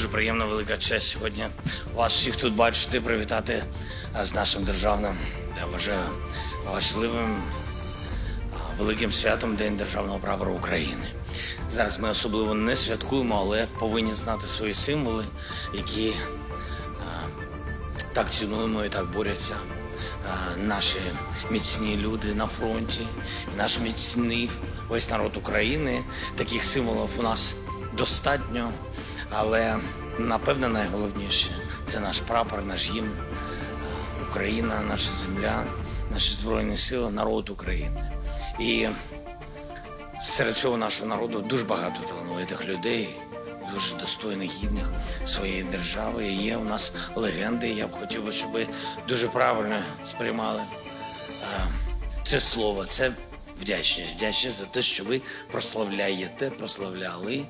Дуже приємна велика честь сьогодні вас всіх тут бачити, привітати з нашим державним, я вважаю, важливим великим святом День державного прапора України. Зараз ми особливо не святкуємо, але повинні знати свої символи, які так цінуємо і так борються наші міцні люди на фронті, наш міцний весь народ України. Таких символів у нас достатньо, але напевне найголовніше це наш прапор, наш гімн, Україна, наша земля, наші збройні сили, народ України. І серед цього нашого народу дуже багато талановитих людей, дуже достойних, гідних своєї держави. І є у нас легенди. Я б хотів щоб ви дуже правильно сприймали е, це слово. Це вдячність. Вдячність за те, що ви прославляєте, прославляли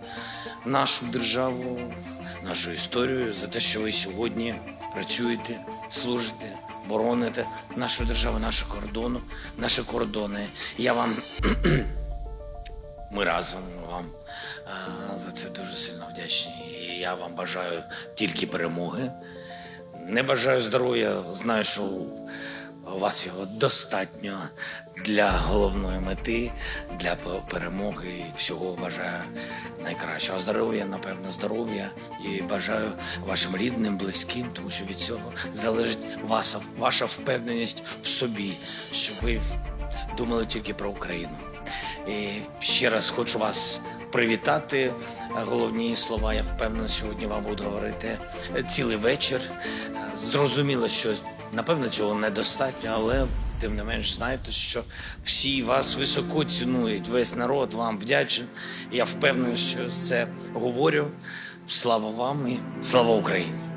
нашу державу, нашу історію, за те, що ви сьогодні працюєте, служите. Бороните нашу державу, нашу кордону, наші кордони. Я вам ми разом вам е, за це дуже сильно вдячні. І я вам бажаю тільки перемоги. Не бажаю здоров'я. Знаю, що у вас його достатньо для головної мети, для перемоги. І всього бажаю найкращого. Здоров'я, напевно, здоров'я. І бажаю вашим рідним, близьким, тому що від цього залежить ваша, ваша впевненість в собі, щоб ви думали тільки про Україну. І ще раз хочу вас привітати. Головні слова, я впевнений, сьогодні вам буду говорити цілий вечір. Зрозуміло, що напевно цього недостатньо, але тим не менш знаєте, що всі вас високо цінують, весь народ вам вдячен. Я впевнений, що це говорю. Слава вам і слава Україні!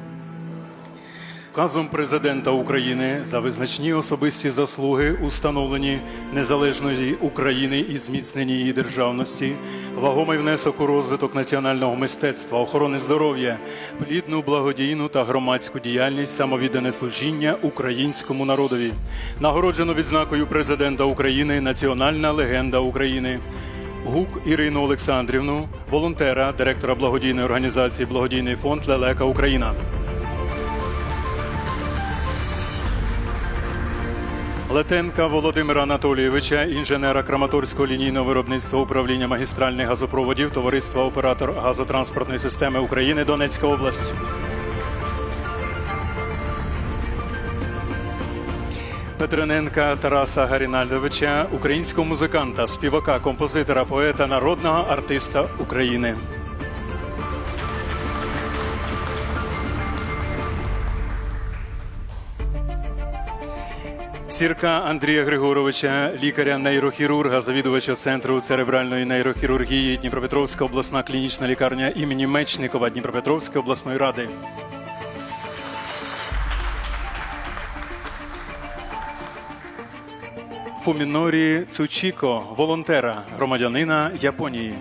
Указом президента України за визначні особисті заслуги у становленні незалежної України і зміцненні її державності, вагомий внесок у розвиток національного мистецтва, охорони здоров'я, плідну благодійну та громадську діяльність, самовіддане служіння українському народові, нагороджено відзнакою президента України Національна легенда України. Гук Ірину Олександрівну, волонтера, директора благодійної організації Благодійний фонд Лелека Україна. Летенка Володимира Анатолійовича, інженера Краматорського лінійного виробництва управління магістральних газопроводів, товариства оператор газотранспортної системи України, Донецька область. Петрененка Тараса Гарінальдовича, українського музиканта, співака, композитора, поета, народного артиста України. Сірка Андрія Григоровича, лікаря-нейрохірурга, завідувача центру церебральної нейрохірургії Дніпропетровська обласна клінічна лікарня імені Мечникова Дніпропетровської обласної ради. Фумінорі Цучіко, волонтера, громадянина Японії.